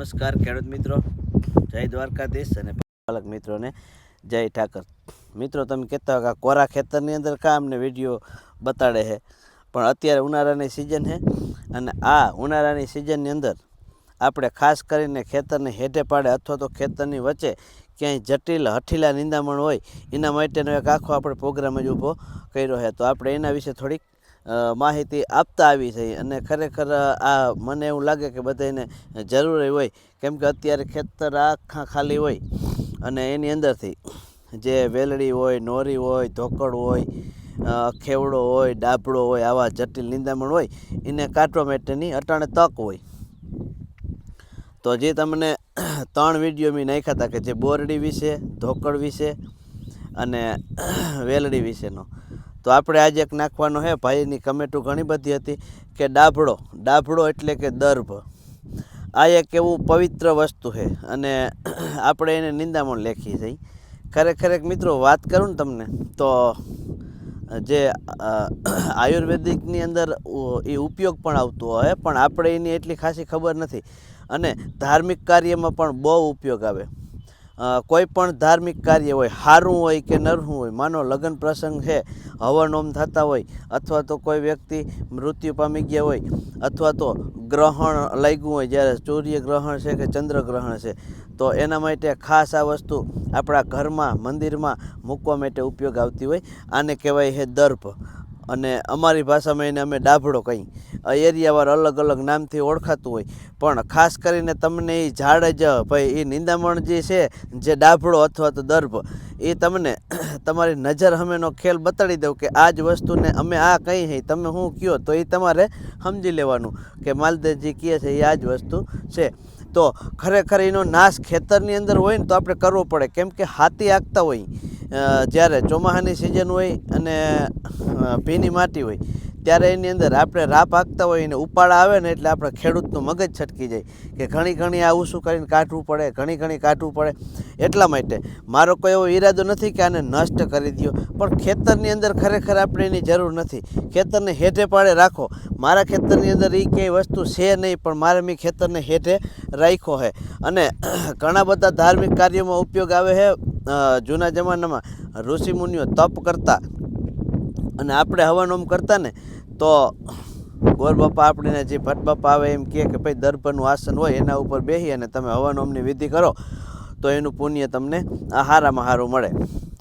નમસ્કાર, ખેડૂત મિત્રો. જય દ્વારકાધીશ અને પાલક મિત્રોને જય ઠાકર. મિત્રો, તમે કહેતા હોય કે કોરા ખેતરની અંદર કામ ને વીડિયો બતાડે છે? પણ અત્યારે ઉનાળાની સિઝન છે અને આ ઉનાળાની સિઝનની અંદર આપણે ખાસ કરીને ખેતરને હેઠે પાડે અથવા તો ખેતરની વચ્ચે ક્યાંય જટિલ હઠીલા નિંદામણ હોય, એના માટેનો એક આખો આપણે પ્રોગ્રામ જ ઊભો કર્યો છે. તો આપણે એના વિશે થોડીક માહિતી આપતા આવી છે અને ખરેખર આ મને એવું લાગે કે બધાને જરૂરી હોય. કેમ કે અત્યારે ખેતર આખા ખાલી હોય અને એની અંદરથી જે વેલડી હોય, નોરી હોય ધોકડ હોય ખેવડો હોય ડાબડો હોય, આવા જટિલ નિંદામણ હોય, એને કાઢવા માટેની અટાણે તક હોય. તો જે તમને ત્રણ વીડિયો મેં નાખ્યા હતા કે જે બોરડી વિશે ધોકડ વિશે અને વેલડી વિશેનો. તો આપણે આજે એક નાખવાનો હે, ભાઈની કમેટું ઘણી બધી હતી કે ડાભડો ડાભડો એટલે કે દર્ભ. આ એક એવું પવિત્ર વસ્તુ છે અને આપણે એને નિંદામણ લેખી છે. ખરેખર એક મિત્રો વાત કરું ને તમને, તો જે આયુર્વેદિકની અંદર એ ઉપયોગ પણ આવતો હોય, પણ આપણે એની એટલી ખાસી ખબર નથી. અને ધાર્મિક કાર્યમાં પણ બહુ ઉપયોગ આવે. કોઈ પણ ધાર્મિક કાર્ય હોય સારું હોય કે નરહું હોય, માનો લગ્ન પ્રસંગ છે હવન હોમ થતા હોય, અથવા તો કોઈ વ્યક્તિ મૃત્યુ પામી ગયા હોય, અથવા તો ગ્રહણ લાગ્યું હોય જ્યારે સૂર્ય ગ્રહણ છે કે ચંદ્ર ગ્રહણ છે, તો એના માટે ખાસ આ વસ્તુ આપણા ઘરમાં, મંદિરમાં મૂકવા માટે ઉપયોગ આવતી હોય. આને કહેવાય છે દર્ભ અને અમારી ભાષામાં એને અમે ડાભડો કહી એરિયાવાર અલગ અલગ નામથી ઓળખાતું હોય. પણ ખાસ કરીને તમને એ ઝાડ જ, ભાઈ, એ નિંદામણ જે છે, જે ડાભડો અથવા તો દર્ભ, એ તમને તમારી નજર હમેનો ખેલ બતાડી દઉં કે આ જ વસ્તુને અમે આ કહી છે તમે શું કયો? તો એ તમારે સમજી લેવાનું કે માલદેવજી કહે છે એ આ જ વસ્તુ છે. તો ખરેખર એનો નાશ ખેતરની અંદર હોય ને તો આપણે કરવો પડે. કેમ કે હાથી આગતા હોય. જ્યારે ચોમાસાની સિઝન હોય અને ભીની માટી હોય, ત્યારે એની અંદર આપણે રાપ હાંકતા હોય ને ઉપાડા આવે ને એટલે આપણે ખેડૂતનું મગજ છટકી જાય કે ઘણી ઘણી આવું શું કરીને કાઢવું પડે, ઘણી ઘણી કાઢવું પડે. એટલા માટે મારો કોઈ એવો ઈરાદો નથી કે આને નષ્ટ કરી દો પણ ખેતરની અંદર ખરેખર આપણે એની જરૂર નથી. ખેતરને હેઠે પાડે રાખો. મારા ખેતરની અંદર એ ક્યાંય વસ્તુ છે નહીં, પણ મારે મેં ખેતરને હેઠે રાખ્યો છે અને ઘણા બધા ધાર્મિક કાર્યોમાં ઉપયોગ આવે છે જૂના જમાનામાં ઋષિમુનિઓ તપ કરતા અને આપણે હવનોમ કરતા ને, તો ગોર બાપા આપણને જે ભટ્ટ બાપા આવે એમ કહે કે ભાઈ દર્ભનું આસન હોય એના ઉપર બેસી અને તમે હવનોમની વિધિ કરો, તો એનું પુણ્ય તમને હારામાં હારું મળે.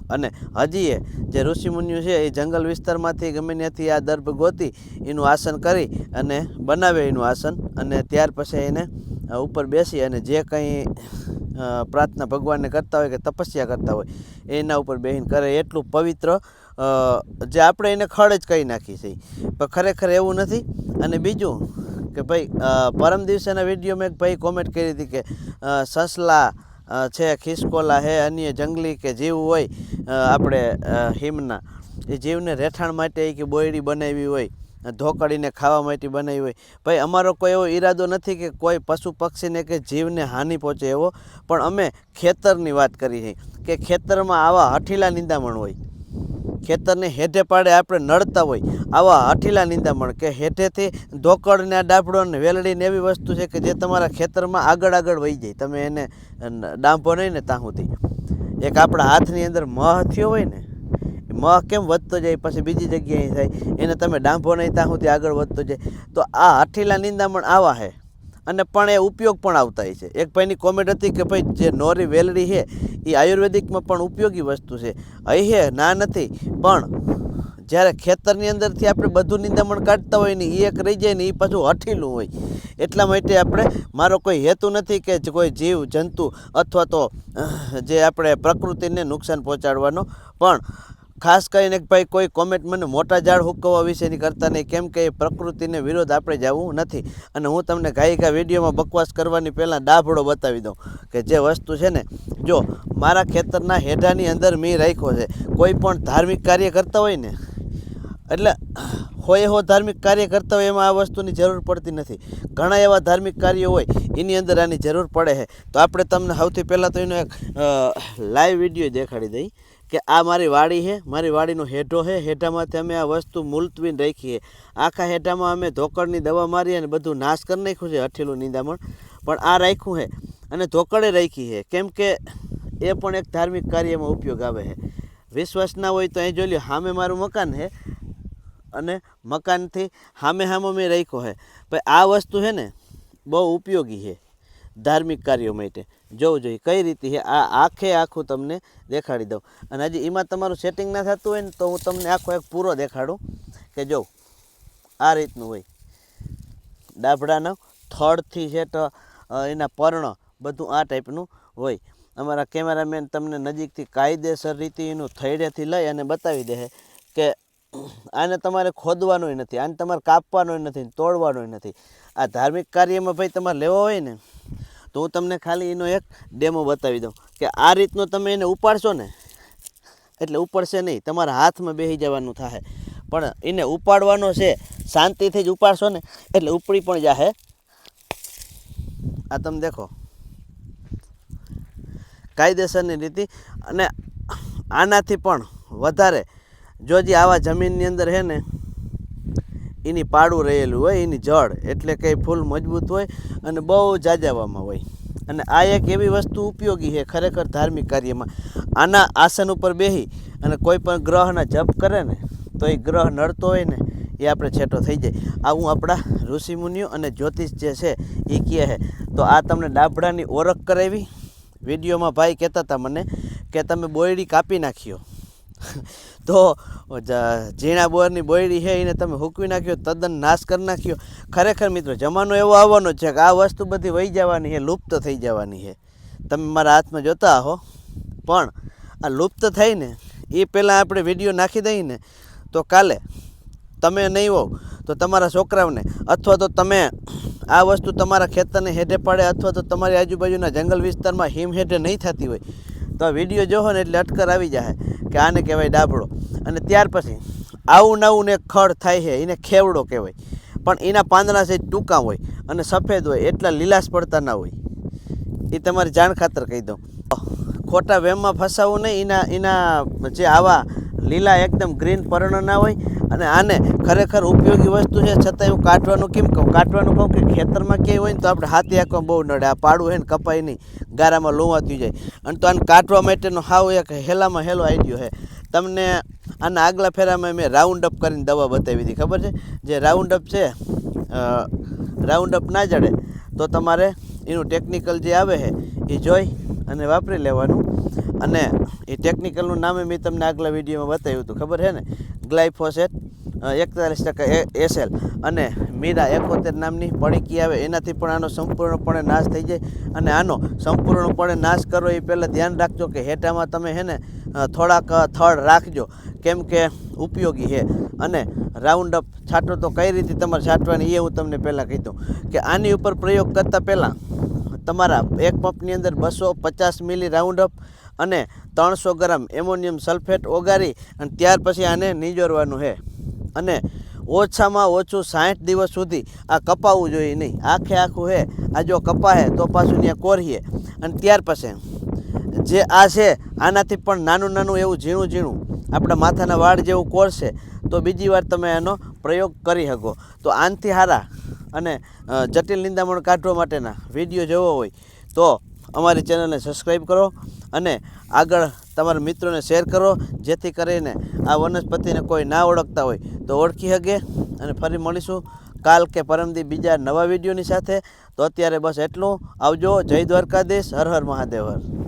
અને હજી એ જે ઋષિમુનિઓ છે એ જંગલ વિસ્તારમાંથી ગમે ત્યાંથી આ દર્ભ ગોતી એનું આસન કરી અને બનાવે એનું આસન અને ત્યાર પછી એને ઉપર બેસી અને જે કંઈ પ્રાર્થના ભગવાનને કરતા હોય કે તપસ્યા કરતા હોય, એના ઉપર બેહીન કરે એટલું પવિત્ર જે આપણે એને ખડ જ કહી નાખી છે. પણ ખરેખર એવું નથી. અને બીજું કે ભાઈ પરમ દિવસેના વિડીયોમાં એક ભાઈ કોમેન્ટ કરી હતી કે સસલા છે, ખિસકોલા હે, અન્ય જંગલી કે જીવ હોય આપણે હિમના, એ જીવને રહેઠાણ માટે કે બોયડી બનાવી હોય. ધોકડીને ખાવા માટે બનાવી હોય. ભાઈ, અમારો કોઈ એવો ઈરાદો નથી કે કોઈ પશુ પક્ષીને કે જીવને હાનિ પહોંચે એવો, પણ અમે ખેતરની વાત કરી છે કે ખેતરમાં આવા હઠીલા નિંદામણ હોય. ખેતરને હેઠે પાડે આપણે નડતા હોય. આવા હઠીલા નિંદામણ કે હેઠેથી ધોકડ ને આ ડાફડો ને એવી વસ્તુ છે કે જે તમારા ખેતરમાં આગળ આગળ વહી જાય. તમે એને ડાંભો નહીં ને તાહુંથી. એક આપણા હાથની અંદર મહ થયો હોય ને મહ કેમ વધતો જાય પછી બીજી જગ્યાએ થાય. એને તમે ડાંભો નહીં ત્યાં સુધી આગળ વધતો જાય. તો આ હઠીલા નિંદામણ આવા છે અને પણ એ ઉપયોગ પણ આવતા છે. એક ભાઈની કોમેન્ટ હતી કે ભાઈ જે નોરી વેલડી છે એ આયુર્વેદિકમાં પણ ઉપયોગી વસ્તુ છે. અહીં હે, ના નથી. પણ જ્યારે ખેતરની અંદરથી આપણે બધું નિંદામણ કાઢતા હોય ને એ એક રહી જાય ને એ પાછું હઠીલું હોય. એટલા માટે આપણે, મારો કોઈ હેતુ નથી કે કોઈ જીવ, જંતુ અથવા તો જે આપણે પ્રકૃતિને નુકસાન પહોંચાડવાનો. પણ ખાસ કરીને ભાઈ કોઈ કોમેન્ટ મને મોટા ઝાડ હુકવવા વિશેની કરતા નહીં. કેમ કે એ પ્રકૃતિને વિરોધ આપણે જવું નથી. અને હું તમને ગાયિકા વિડીયોમાં બકવાસ કરવાની પહેલાં ડાભડો બતાવી દઉં કે જે વસ્તુ છે ને, જો મારા ખેતરના હેઠાની અંદર મેં રાખ્યો છે, કોઈ પણ ધાર્મિક કાર્ય કરતા હોય ને, એટલે હોય એવો ધાર્મિક કાર્ય કરતા હોય એમાં આ વસ્તુની જરૂર પડતી નથી. ઘણા એવા ધાર્મિક કાર્યો હોય, એની અંદર આની જરૂર પડે છે. તો આપણે તમને સૌથી પહેલાં તો એનો એક લાઈવ વીડિયો દેખાડી દઈ. કે આ મારી વાડી છે, મારી વાડીનો હેઠો છે, હેઠામાંથી અમે આ વસ્તુ મુલતવી રાખીએ. આખા હેઠામાં અમે ધોકડની દવા મારી અને બધું નાશ કરી નાખ્યું છે હઠેલું નિંદામણ. પણ આ રાખ્યું છે અને ધોકડે રાખી છે. કેમ કે એ પણ એક ધાર્મિક કાર્યમાં ઉપયોગ આવે છે. વિશ્વાસ ના હોય તો અહીં જોઈ લ્યો સામે મારું મકાન છે અને મકાનથી સામે સામે મેં રાખ્યો છે. પણ આ વસ્તુ છે ને બહુ ઉપયોગી છે ધાર્મિક કાર્યો માટે. જોવું જોઈએ. કઈ રીતે છે આ આખે આખું તમને દેખાડી દઉં. અને હજી એમાં તમારું સેટિંગ ના થતું હોય ને, તો હું તમને આખો એક પૂરો દેખાડું. કે જો, આ રીતનું હોય. ડાભડાનો થડથી છે તો એના પર્ણ બધું આ ટાઈપનું હોય. અમારા કેમેરામેન તમને નજીકથી કાયદેસર રીતે એનું થૈડેથી લઈ અને બતાવી દે કે આને તમારે ખોદવાનું નથી, આને તમારે કાપવાનું નથી તોડવાનોય નથી. આ ધાર્મિક કાર્યમાં ભાઈ તમારે લેવો હોય ને તો હું તમને ખાલી એનો એક ડેમો બતાવી દઉં કે આ રીતનો તમે એને ઉપાડશો ને, એટલે ઉપાડશે નહીં, તમારા હાથમાં બેસી જવાનું થાય પણ એને ઉપાડવાનો છે, શાંતિથી જ ઉપાડશો ને, એટલે ઉપડી પણ જાહે. આ તમે દેખો. કાયદેસરની રીતે અને આનાથી પણ વધારે. જો જે આવા જમીનની અંદર છે ને એની પાડું રહેલું હોય, એની જળ એટલે કે ફૂલ મજબૂત હોય અને બહુ જાજાવામાં હોય. અને આ એક એવી વસ્તુ ઉપયોગી છે ખરેખર ધાર્મિક કાર્યમાં. આના આસન ઉપર બેસી અને કોઈ પણ ગ્રહના જપ કરે ને, તો એ ગ્રહ નડતો હોય ને, એ આપણે છેટો થઈ જાય. આવું આપણા ઋષિમુનિઓ અને જ્યોતિષ જે છે એ કહે છે. તો આ તમને ડાભડાની ઓળખ કરાવી. વિડીયોમાં ભાઈ કહેતા હતા મને કે તમે બોયડી કાપી નાખ્યો. તો ઝીણા બોરની બોયડી છે, એને તમે હૂકવી નાખ્યો, તદ્દન નાશ કરી નાખ્યો. ખરેખર મિત્રો, જમાનો એવો આવવાનો છે કે આ વસ્તુ બધી વહી જવાની છે, લુપ્ત થઈ જવાની છે. તમે મારા હાથમાં જોતા હો. પણ, આ લુપ્ત થઈને, એ પહેલાં આપણે વીડિયો નાખી દઈએ ને, તો કાલે તમે નહીં હોવ, તો તમારા છોકરાઓને, અથવા તો તમે આ વસ્તુ તમારા ખેતરને હેઠે પડે, અથવા તો તમારી આજુબાજુના જંગલ વિસ્તારમાં હિમ હેઠે નહીં થતી હોય, તો આ વીડિયો જોવો ને એટલે અટકર આવી જાય કે આને કહેવાય ડાબડો અને ત્યાર પછી આવું નવું ને ખડ થાય છે, એને ખેવડો કહેવાય. પણ એના પાંદડા છે ટૂંકા હોય અને સફેદ હોય એટલા લીલાશ પડતા ના હોય. એ તમારી જાણ ખાતર કહી દઉં. ખોટા વેમમાં ફસાવવું નહીં, એના એના જે આવા લીલા એકદમ ગ્રીન પર્ણ ના હોય અને આને ખરેખર ઉપયોગી વસ્તુ છે. છતાંય હું કાઢવાનું કેમ કહું? કાઢવાનું કહું કે ખેતરમાં ક્યાંય હોય ને તો આપણે હાથી આંખમાં બહુ નડે. આ પાડું હોય ને કપાય નહીં. ગારામાં લોવાતું જાય. અને તો આને કાઢવા માટેનો હાવ એક હેલામાં હેલો આઈડિયો છે. તમને આના આગલા ફેરામાં મેં રાઉન્ડ અપ કરીને દવા બતાવી હતી. ખબર છે? જે રાઉન્ડ અપ છે રાઉન્ડ અપ ના જડે, તો તમારે એનું ટેકનિકલ જે આવે છે, એ જોઈ અને વાપરી લેવાનું. અને એ ટેકનિકલનું નામે મેં તમને આગલા વિડીયોમાં બતાવ્યું હતું. ખબર છે ને? ગ્લાયફોસેટ એકતાલીસ ટકા એસએલ અને મીરા એકોતેર નામની પડીકી આવે. એનાથી પણ આનો સંપૂર્ણપણે નાશ થઈ જાય અને આનો સંપૂર્ણપણે નાશ કરો એ પહેલાં ધ્યાન રાખજો કે હેઠામાં તમે હે ને થોડાક થળ રાખજો. કેમ કે ઉપયોગી છે. અને રાઉન્ડ અપ છાંટો તો કઈ રીતે તમારે છાંટવાની એ હું તમને પહેલાં કહી દઉં કે આની ઉપર પ્રયોગ કરતાં પહેલાં તમારા એક પંપની અંદર બસો પચાસ મિલી રાઉન્ડ અપ અને ત્રણસો ગ્રામ એમોનિયમ સલ્ફેટ ઓગાળી અને ત્યાર પછી આને નીજોરવાનું છે. અને ઓછામાં ઓછું સાઠ દિવસ સુધી આ કપાવવું જોઈએ નહીં. આખે આખું હે આ જો કપાહે તો પાછું ત્યાં કોરીએ. અને ત્યાર પછી જે આ છે, આનાથી પણ નાનું નાનું એવું ઝીણું ઝીણું. આપણા માથાના વાળ જેવું કોરશે તો બીજી વાર તમે એનો પ્રયોગ કરી શકો. તો આનથી હારા અને જટિલ નિંદામણ કાઢવા માટેના વીડિયો જોવો હોય તો અમારી ચેનલને સબસ્ક્રાઈબ કરો અને આગળ તમારા મિત્રોને શેર કરો, જેથી કરીને આ વનસ્પતિને કોઈ ના ઓળખતા હોય તો ઓળખી શકે અને ફરી મળીશું કાલ કે પરમદી બીજા નવા વિડીયોની સાથે. તો અત્યારે બસ એટલું. આવજો. જય દ્વારકાધીશ. હર હર મહાદેવ. હર